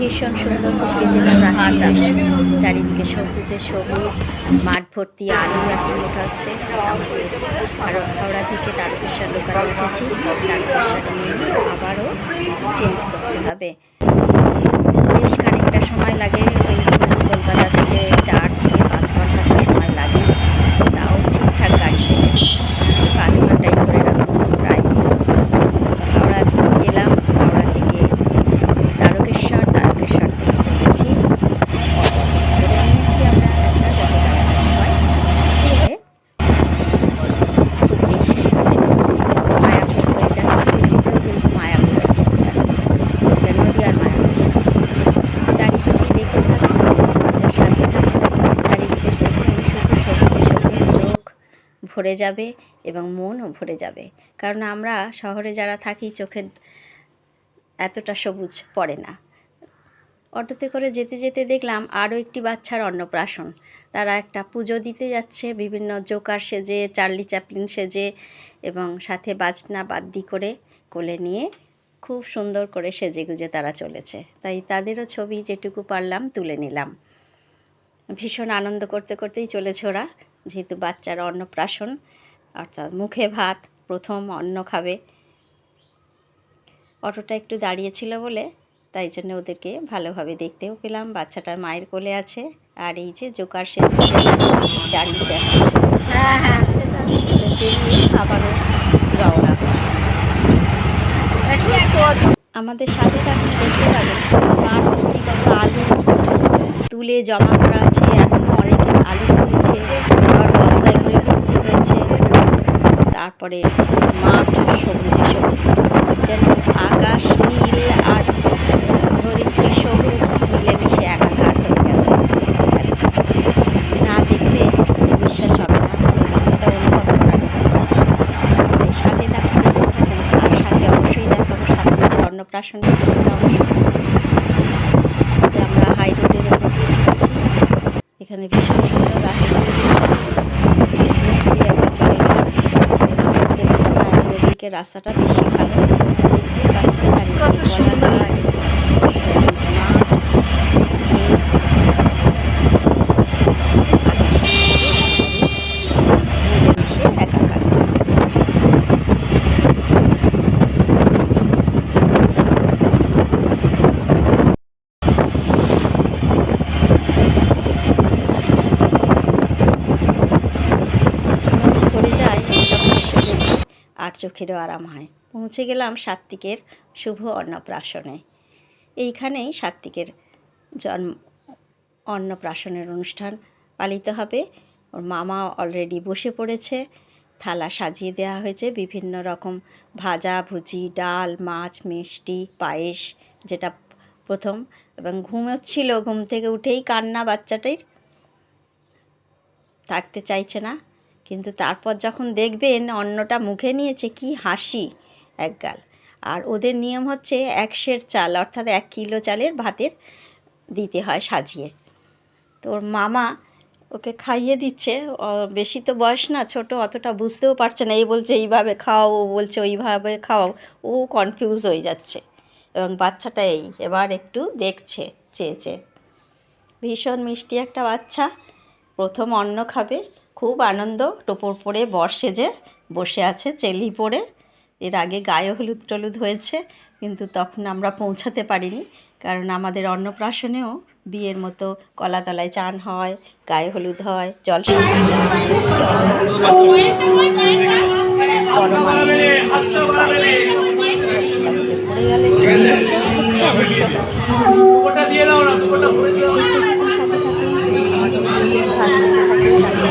ভীষণ সুন্দর হুগলি জেলার প্রাকৃতিক। চারিদিকে সবুজে সবুজ মাঠ ভর্তি আলু এখন উঠাচ্ছে। আর আরও হাওড়া থেকে তারকেশ্বর লোকালে উঠেছি। তারকেশ্বর নিয়ে আবারও চেঞ্জ করতে হবে। বেশ খানিকটা সময় লাগে ওই কলকাতা থেকে চার থেকে পাঁচ ঘণ্টা তো সময় লাগে তাও ঠিকঠাক গাড়ি পেলে পাঁচ ঘন্টাই ধরে রাখুন প্রায় হাওড়া এলাম হাওড়া থেকে তারকেশ্বর তারকেশ্বর থেকে চলেছি করে নিয়েছি আমরা একটা যাতে তাড়াতাড়ি হয় দিয়ে হুগলি সেখানের পথে মায়াপুর হয়ে যাচ্ছে হুগলিতেও কিন্তু মায়াপুর আছে একটা এটা নদীয়ার মায়াপুর চারিদিকে দেখতে থাকুন আমাদের সাথে থাকুন চারিদিকে দেখবেন শুধু সবুজে সবুজ চোখ ভরে যাবে এবং মনও ভরে যাবে। কারণ আমরা শহরে যারা থাকি চোখের এতটা সবুজ পড়ে না। অটোতে করে যেতে যেতে দেখলাম আরও একটি বাচ্চার অন্নপ্রাশন। তারা একটা পুজো দিতে যাচ্ছে, বিভিন্ন জোকার সেজে, চার্লি চ্যাপলিন সেজে এবং সাথে বাজনা বাদ্যি করে কোলে নিয়ে খুব সুন্দর করে সেজে গুজে তারা চলেছে। তাই তাদেরও ছবি যেটুকু পারলাম তুলে নিলাম। ভীষণ আনন্দ করতে করতেই চলেছে ওরা। যেহেতু বাচ্চার অন্নপ্রাশন অর্থাৎ মুখে ভাত প্রথম অন্ন খাবে। অটোটা একটু দাঁড়িয়েছিল বলে তাই জন্য ওদেরকে ভালোভাবে দেখতেও পেলাম। বাচ্চাটার মায়ের কোলে আছে আর এই যে জোকার সেজেছে হ্যাঁ হ্যাঁ আবারও রওনা আমাদের সাথে দেখতে পাবেন আলু তুলে জমা করা আছে। এখনও অনেকে আলু তুলেছে আবার বস্তায় করে ভর্তি হয়েছে তারপরে মাঠ, সবুজে যেন আকাশ নীল আর ধরিত্রী সবুজ মিলেমিশে একাকার হয়ে গেছে। না দেখলে বিশ্বাস হবে না, এটা অনুভব সাথে দেখতে আর সাথে অবশ্যই দেখাবো সাথে অন্নপ্রাশনের কিছুটা অংশ আমরা হাই রোডের এখানে ভীষণ সুন্দর রাস্তা স্মুথলি আমরা চলে গেলাম শুনতে পেলাম মায়াপুরের দিকে রাস্তাটা বেশি ভালো। দেখতে পাচ্ছেন চারিদিকে কলা গাছ সবুজ মাঠ ক্ষেত, মিলেমিশে একাকার মন ভরে যায় এসব দৃশ্য দেখে আর চোখেরও আরাম হয়। পৌঁছে গেলাম সাত্বিকের শুভ অন্নপ্রাশনে। এইখানেই সাত্বিকের জন্ম, অন্নপ্রাশনের অনুষ্ঠান পালিত হবে। ওর মামা অলরেডি বসে পড়েছে। থালা সাজিয়ে দেওয়া হয়েছে। বিভিন্ন রকম ভাজা, ভুজি, ডাল, মাছ, মিষ্টি, পায়েস, যেটা প্রথম। এবং ঘুমোচ্ছিল, ঘুম থেকে উঠেই কান্না বাচ্চাটির। থাকতে চাইছে না। কিন্তু তারপর যখন দেখবেন অন্নটা মুখে নিয়েছে, কি হাসি একগাল আর ওদের নিয়ম হচ্ছে এক সের চাল, অর্থাৎ এক কিলো চালের ভাতের দিতে হয় সাজিয়ে। তোর মামা ওকে খাইয়ে দিচ্ছে বেশি তো বয়স না, ছোট, অতটা বুঝতেও পারছে না, এই বলছে, এইভাবে খাও, ও বলছে, ওইভাবে খাও। ও কনফিউজ হয়ে যাচ্ছে। এবং বাচ্চাটা এই, এবার একটু দেখছে, চেয়েছে। ভীষণ মিষ্টি একটা বাচ্চা, প্রথম অন্ন খাবে। খুব আনন্দ। টোপর পরে বর সেজে বসে আছে চেলি পরে। এর আগে গায়ে হলুদ টলুদ হয়েছে কিন্তু তখন আমরা পৌঁছাতে পারিনি। কারণ আমাদের অন্নপ্রাশনেও বিয়ের মতো কলাতলায় চান হয় গায়ে হলুদ হয় জল। পড়ে গেলে হচ্ছে অবশ্য ওটা দিয়ে দাও না ওটা ভরে দিও দেখতে থাকুন সাথে থাকুন আমাদের যদি ভালো লেগে থাকে তাহলে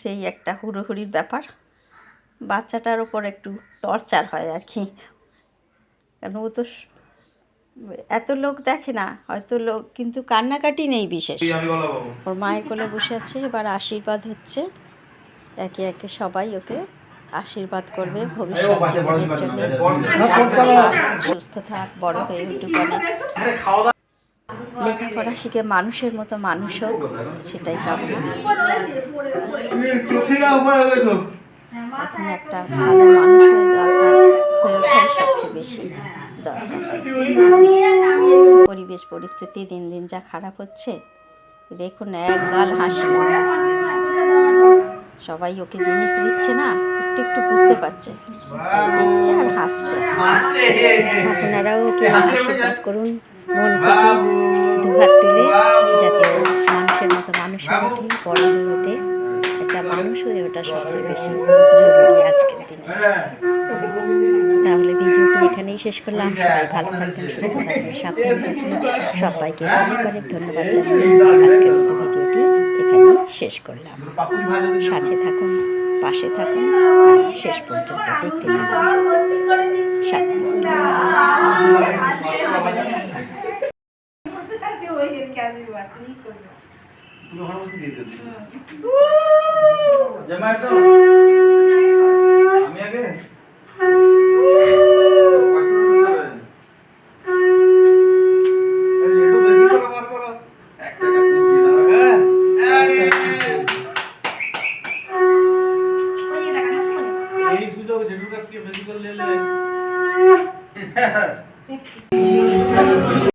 সেই একটা হুড়োহুড়ির ব্যাপার। বাচ্চাটার ওপর একটু টর্চার হয় আর কি। কারণ ও তো এত লোক দেখে না হয়তো লোক কিন্তু কান্নাকাটি নেই বিশেষ। ওর মায়ের কোলে বসে আছে এবার আশীর্বাদ হচ্ছে। একে একে সবাই ওকে আশীর্বাদ করবে ভবিষ্যৎ জীবনের জন্য। সুস্থ থাক বড় হয়ে উঠুক অনেক। লেখাপড়া শিখে মানুষের মতো মানুষ হোক সেটাই কামনা এখন একটা ভালো মানুষ হয়ে দরকার হয়ে ওঠাই সবচেয়ে বেশি দরকার। পরিবেশ পরিস্থিতি দিন দিন যা খারাপ হচ্ছে দেখুন এক গাল হাসি। সবাই ওকে জিনিস দিচ্ছে না একটু একটু বুঝতে পারছে। দেখছে আর হাসছে। আপনারাও ওকে আশীর্বাদ করুন মন থেকে। দুহাত তুলে যাতে মানুষের মতো মানুষ ওঠে, বড় হয়ে ওঠে। একটা মানুষ হয়ে ওঠা সবচেয়ে বেশি জরুরি আজকের দিনে। তাহলে ভিডিওটি এখানেই শেষ করলাম। সবাই ভালো থাকবেন, সুস্থ থাকবেন, সাবধানে সবাইকে অনেক অনেক ধন্যবাদ জানিয়ে আজকের মতো ভিডিওটি এখানেই শেষ করলাম। সাথে থাকুন, পাশে থাকুন শেষ পর্যন্ত দেখতে থাকুন। সাথে আমি আগে?